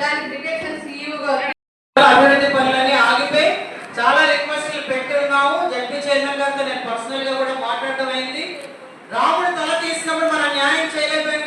దానికి detection CEO అభివృద్ధి పనులన్నీ ఆగిపోయి చాలా రిక్వెస్ట్లు పెట్టున్నాము. జడ్పీ చైర్మన్ గారితో నేను పర్సనల్గా కూడా మాట్లాడటం అయింది. రాముడు తల తీసినప్పుడు మనం న్యాయం చేయలేకపోయింది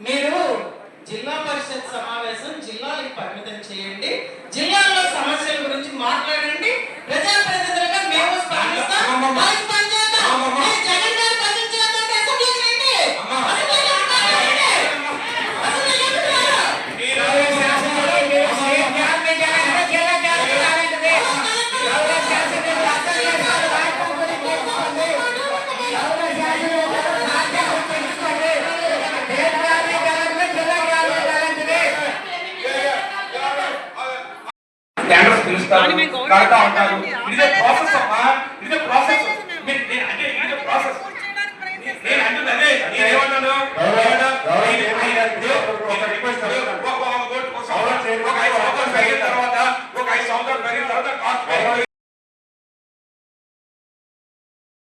మీరు జిల్లా పరిషత్ సమావేశం జిల్లాలకు పరిమితం చేయండి. జిల్లాలో సమస్యల గురించి మాట్లాడండి. ఇస్తారు కడతా ఉంటారు. ఇదే ప్రాసెస్ అమ్మా ఇదే ప్రాసెస్